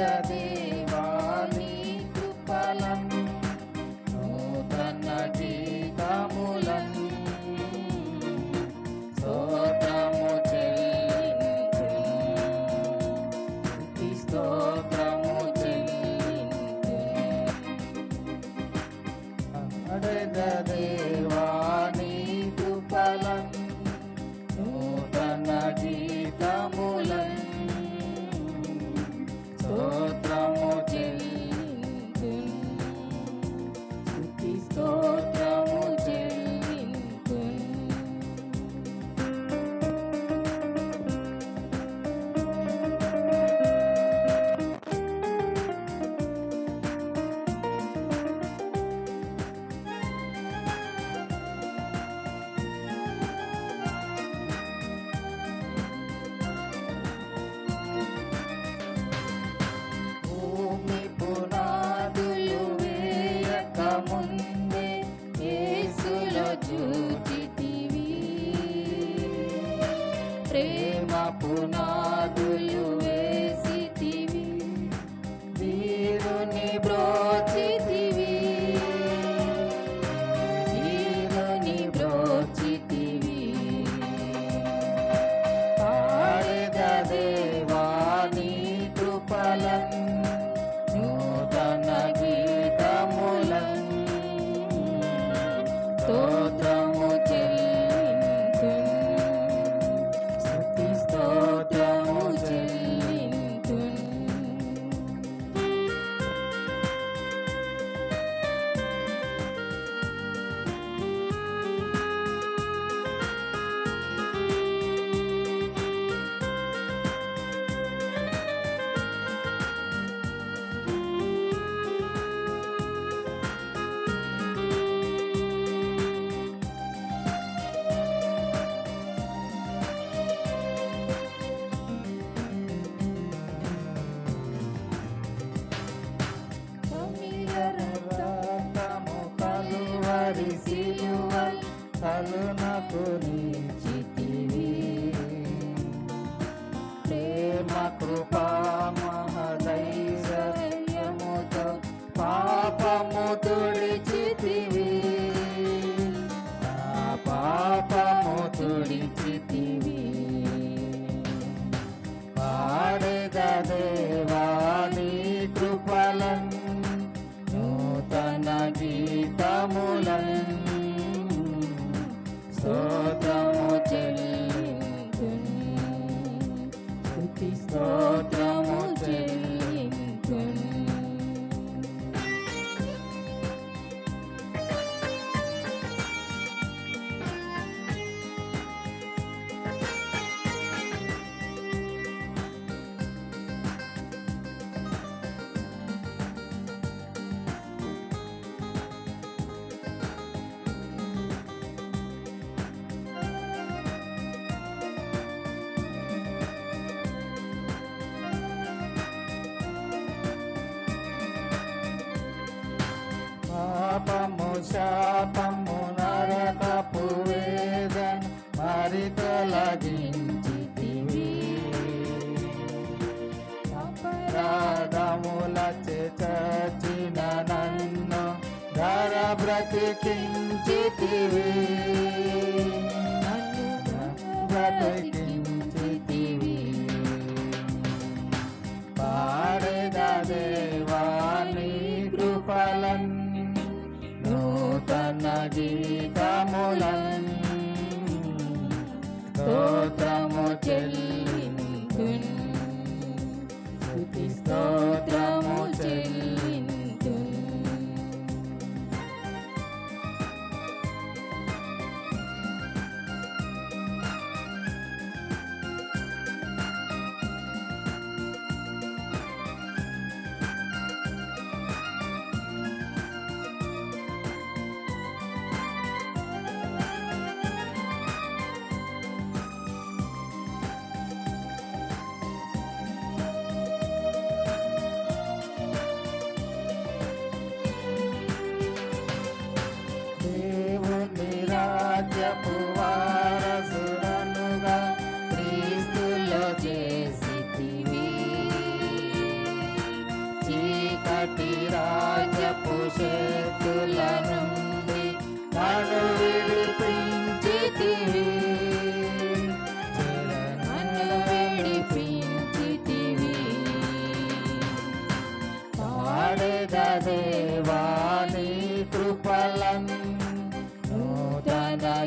దేవాని కృపలం నూతన గీతములం. స్తోత్రము చెల్లింతు స్తుతి స్తోత్రము చెల్లింతు అడగ కలువరి సిలువల్ కలునకు నీచితివి. ప్రేమ కృపా మహదైశ్వర్యముతో పాపము తుడిచితివి. స్తోత్రము చెల్లింతు శాపము నరకపు వేదన మరి తొలగించితివి అపరాధముల చచ్చిన నన్ను ధర బ్రతికించితివి నన్ను బ్రతికించితివి పాడెద దేవాని గీతములం స్తోత్రము చెల్లి స్తోత్రము చెల్లి Temple.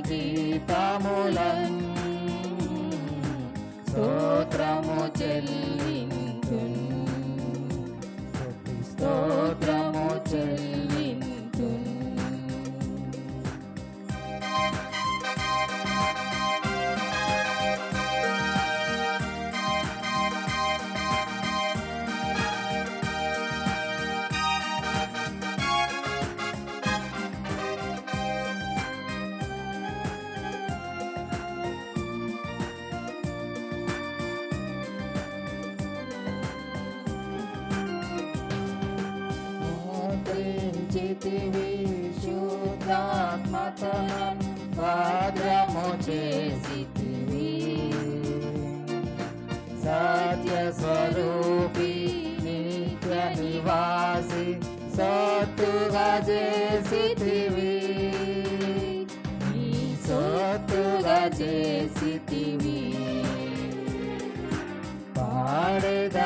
గీతములం స్తోత్రము చెల్లింతున్ స్తోత్ర మోద్రించితివి శుద్ధాత్మతనం భాగ్యము చేసితివి సత్య స్వరూపి నిత్య నివాసి సత్తుగా చేసితివి సొత్తుగా చేసితివి పాడెద